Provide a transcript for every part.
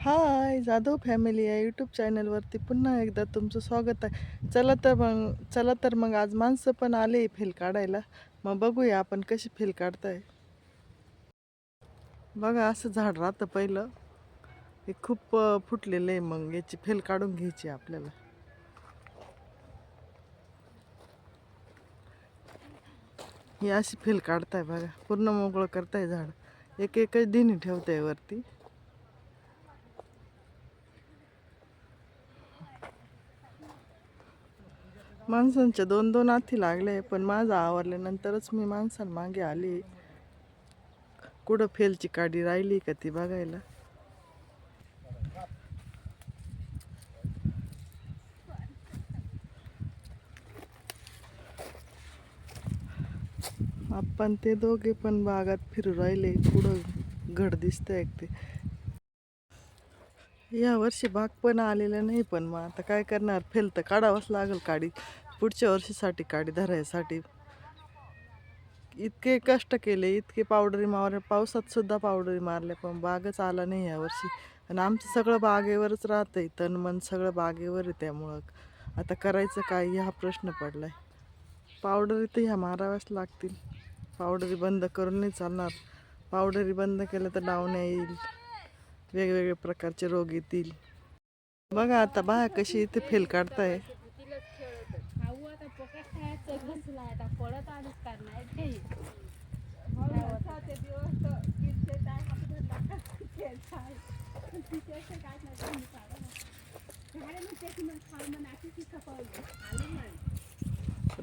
हाय Jadhav family या YouTube चॅनलवरती पुन्हा एकदा तुमचं स्वागत आहे. चला तर मग चला तर मग आज माणसं पण आले फेल काढायला. मग बघूया आपण कशी फेल काढताय. बघा असं झाड राहतं पहिलं. हे खूप फुटलेलं आहे मग याची फेल काढून घ्यायची आपल्याला. ही अशी फेल काढताय बघा. पूर्ण मोकळं करताय झाड. एक एकच दिनी ठेवताय वरती. माणसांच्या दोन दोन हाती लागले पण माझं आवरल्यानंतरच मी माणसांमागे आली. कुठं फेलची काडी राहिली का ती बघायला? आपण ते दोघे पण बागात फिरू राहिले. पुढं घड दिसतंय एक ते. या वर्षी भाग पण आलेला नाही पण मग आता काय करणार? फेल तर काढावंच लागेल काडी. पुढच्या वर्षीसाठी काडी धरायसाठी. इतके कष्ट केले इतके पावडरी मारले पावसात सुद्धा पावडरी मारल्या पण बागच आला नाही या वर्षी. आणि आमचं सगळं बागेवरच राहतंय तन मन सगळं बागेवर आहे त्यामुळं. आता करायचं काय हा प्रश्न पडलाय. पावडरी तर ह्या माराव्याच लागतील. पावडरी बंद करून नाही चालणार. पावडरी बंद केलं तर डावण्या येईल. वेगवेगळे प्रकारचे रोग येतील. बघा आता बा कशी इथे फेल काढताय.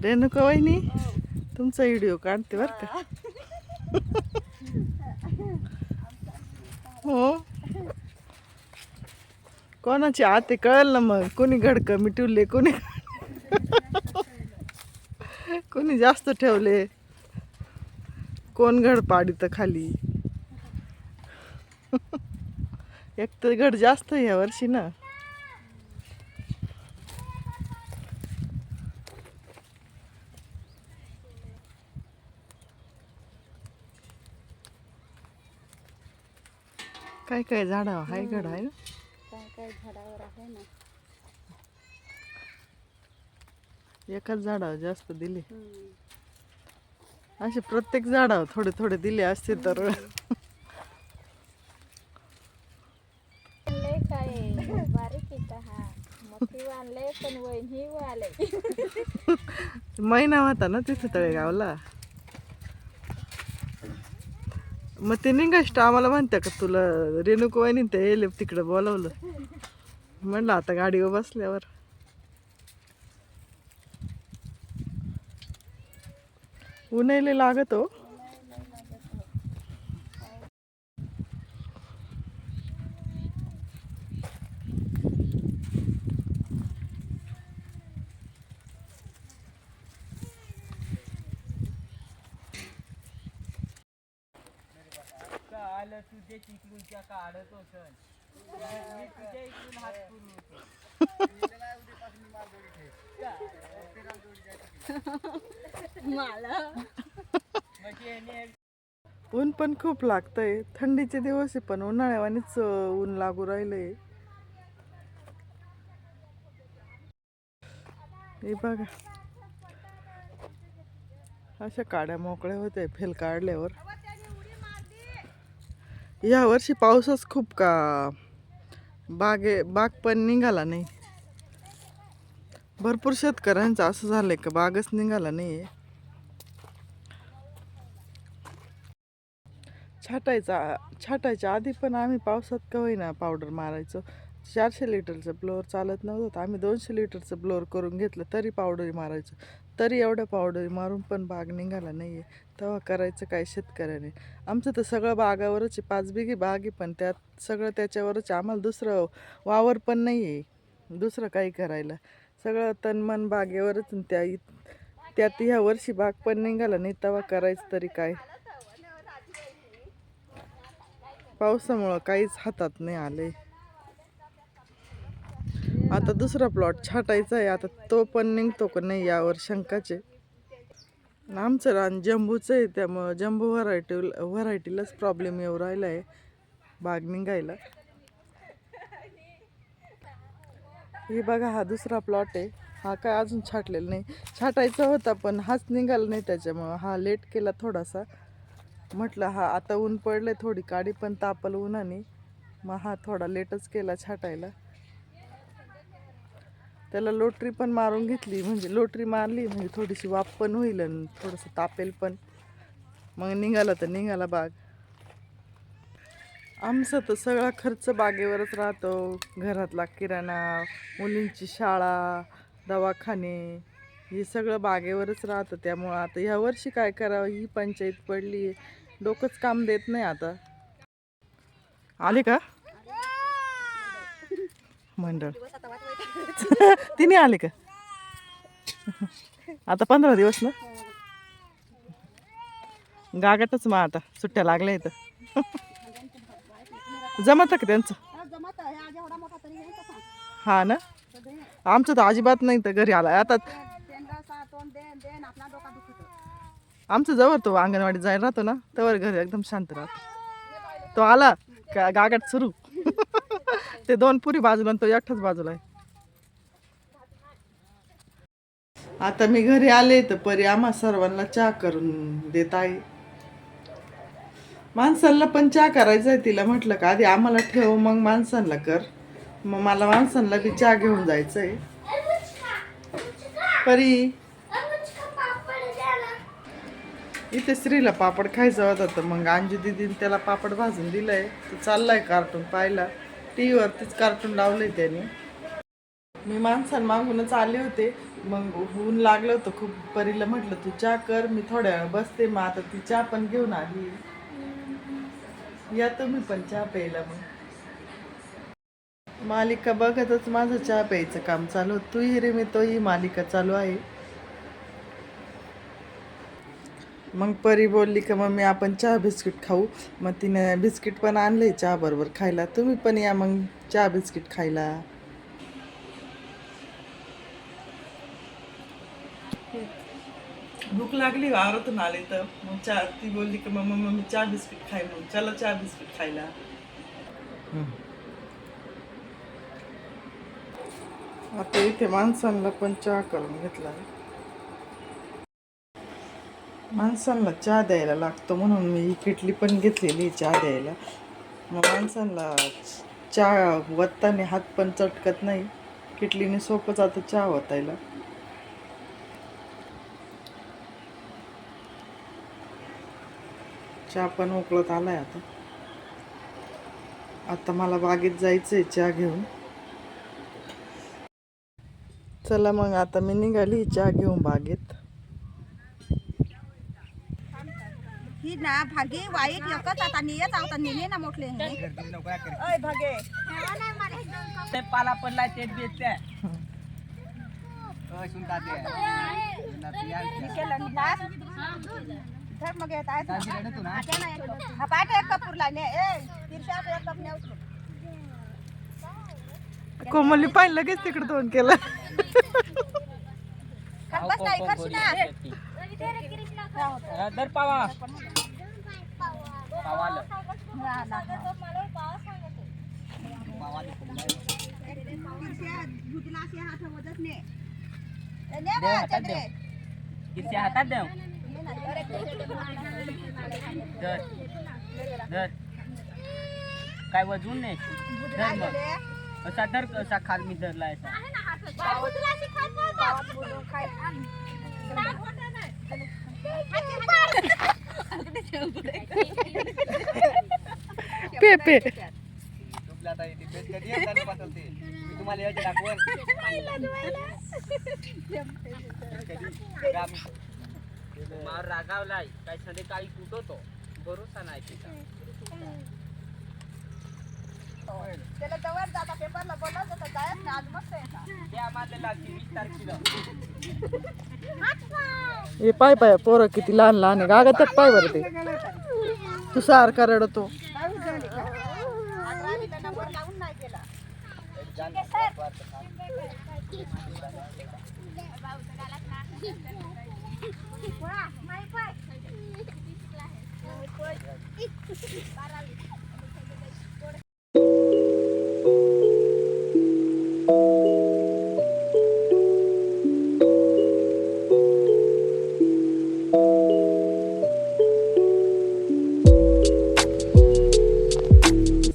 रेणुका वहिनी तुमचा व्हिडिओ काढते बर का हो कोणाची आते कळलं ना मग. कोणी घड कमी ठेवले कोणी कोणी जास्त ठेवले. कोण घड पाडित खाली. एक तर घड जास्त आहे या वर्षी ना. काय काय झाडा हाय घड आहे ना? काय झाडावर आहे ना. एकाच झाडावर जास्त दिले. असे प्रत्येक झाडावर थोडे थोडे दिले असते तर. वहिनी महिना होता ना तिथे तळेगावला. मग ते निघाष्ट आम्हाला म्हणते का तुला रेणुकुवानी ते येले तिकडे बोलवलं. म्हणलं आता गाडीवर बसल्यावर. उन्हायला लागत हो. आलं तुझे चिकलूच्या काढतो सण ऊन पण खूप लागतंय. थंडीचे दिवस आहे पण उन्हाळ्यावानीच ऊन लागू राहिलंय. हे बघा. अशा काड्या मोकळ्या होत्या फेल काढल्यावर. या वर्षी पाऊसच खूप का बागे बाग पण निघाला नाही. भरपूर शेतकऱ्यांचं असं झालंय का बागच निघाला नाही छाटायचा छाटायच्या आधी पण आम्ही पावसात का होईना पावडर मारायचो. चारशे लिटरचं ब्लोअर चालत नव्हतं. तर आम्ही दोनशे लिटरचं ब्लोअर करून घेतलं तरी पावडरी मारायचो. तरी एवढ्या पावडरी मारून पण बाग निघाला नाही आहे तेव्हा करायचं काय शेतकऱ्याने? आमचं तर सगळं बागावरच आहे पाच बिघी बाग आहे पण त्यात सगळं त्याच्यावरच आम्हाला दुसरं वावर पण नाही आहे दुसरं काही करायला. सगळं तनमन बागेवरच त्या त्यात ह्या वर्षी बाग पण निघाला नाही. तेव्हा करायचं तरी काय? पावसामुळं काहीच हातात नाही आले आता दुसरा प्लॉट छाटायचा आहे. आता तो पण निघतो का नाही यावर शंकाचे. आमचं रान जंबूचं आहे त्यामुळं जंबू व्हरायटी व्हरायटीलाच प्रॉब्लेम येऊ राहिला आहे. बाग निघायला. हे बघा हा दुसरा प्लॉट आहे. हा काय अजून छाटलेला नाही. छाटायचा होता पण हाच निघाला नाही त्याच्यामुळं. हा लेट केला थोडासा. म्हटलं हा आता ऊन पडलं थोडी काडी पण तापल उन्हाने. मग हा थोडा लेटच केला छाटायला. त्याला लोटरी पण मारून घेतली म्हणजे लोटरी मारली म्हणजे थोडीशी वाफ पण होईल आणि थोडंसं तापेल पण. मग निघाला तर निघाला बाग. आमचा तर सगळा खर्च बागेवरच राहतो. घरातला किराणा मुलींची शाळा दवाखाने हे सगळं बागेवरच राहतं. त्यामुळं आता ह्या वर्षी काय करावं? ही पंचायत पडली. डोकंच काम देत नाही आता. आले का? मंडळ. तिने आले का? आता पंधरा दिवस ना? गागाटच मग आता सुट्ट्या लागल्या इथं. जमत का त्यांचं? हा ना? आमचं तर अजिबात नाही तर घरी आला आता आमचं जवळ तो अंगणवाडीत जायला राहतो ना तेव्हा घरी एकदम शांत राहतो. तो आला का गागाट सुरू? ते दोन पुरी बाजूला आणि तो एकटाच बाजूला आहे. आता मी घरी आले तर परी आम्हा सर्वांना चहा करून देत आहे. माणसांना पण चहा करायचा आहे तिला म्हटलं का आधी आम्हाला ठेव मग माणसांना कर. मग मला माणसांना बी चहा घेऊन जायचं आहे. परी इथे स्त्रीला पापड खायचा होता तर मग अंजू दिदीने त्याला पापड भाजून दिलंय. तो चाललाय कार्टून पाहायला. टी व्हीवरतीच कार्टून लावलंय त्याने. मी माणसां मागूनच आले होते. मग ऊन लागलं होतं खूप. परीला म्हटलं तू चहा कर मी थोड्या वेळ बसते. मग आता ती चहा पण घेऊन आली. या तुम्ही पण चहा प्यायला मग. मालिका बघतच माझं चहा प्यायचं काम चालू तू तूही रे मी तोही मालिका चालू आहे. मग परी बोलली का मम्मी आपण चहा बिस्किट खाऊ. मग तिने बिस्किट पण आणले चहा बरोबर खायला. तुम्ही पण या मग चहा बिस्किट खायला. भूक लागली वावरातून आले तर. मग चहा ती बोलली की मम्मा मम्मी चहा बिस्किट खाय मग चला चहा बिस्किट खायला. आता इथे माणसांना पण चहा करून घेतला. माणसांना चहा द्यायला लागतो म्हणून मी ही किटली पण घेतलेली चहा द्यायला. मग माणसांना चहा वत्ताने हात पण चटकत नाही. किटलीने सोपं जातं चहा वतायला. चहा पण उकळत आलाय आता. आता मला बागेत जायचंय चहा घेऊन. चला मग आता मी निघाली चहा घेऊन बागेत. ही ना भागी वाईट एकच आता नेले ना मोठले हे. भागे. ते पाला ते बेचते निघास धर मग येत आहेत ना. हा पाठ एक कप पुरला ने. ए तिरशात एक कप ने उचलू कोमलनी पाहिलं लगेच तिकडे तोंड केलं. खात बस नाही खर्च ना दर पावा. पावालं. हा, हा. तिरश्या भुतला असे हात वजत ने. ए, ने बा, हातात. किती हातात देव. ने ना, दर दर काय वजून नाही. धर मग. गेले. असा कसा खाल मी धरला असा. पे पे. तुम्हाला मार रागावलाय. काय संध्याकाळी कुठवतो भरोसा नाही तिचा. त्याला जवळ जाता पेपरला बोलवलं तर जायच ना आज मस्त येतात त्या माझ्या लागली वीस तारखेला. हे पाय पाय पोरं किती लहान लहान आहे. गागा तर पाय बरं ते. तू सारखा रडतो. राणीला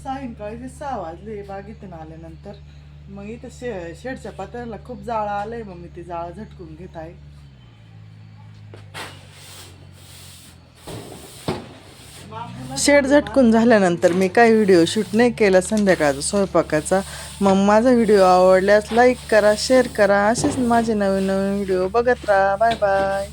सायंकाळी ते सहा वाजले बागेतून आल्यानंतर. मग इथं शे शेडच्या पात्राला खूप जाळं आलंय मग मी ते जाळं झटकून घेत आहे. शेड झटकून झाल्यानंतर मी काही व्हिडिओ शूट नाही केला संध्याकाळचा स्वयंपाकाचा. मग माझा व्हिडिओ आवडल्यास लाईक करा शेअर करा. असेच माझे नवीन नवीन व्हिडिओ बघत राहा. Bye bye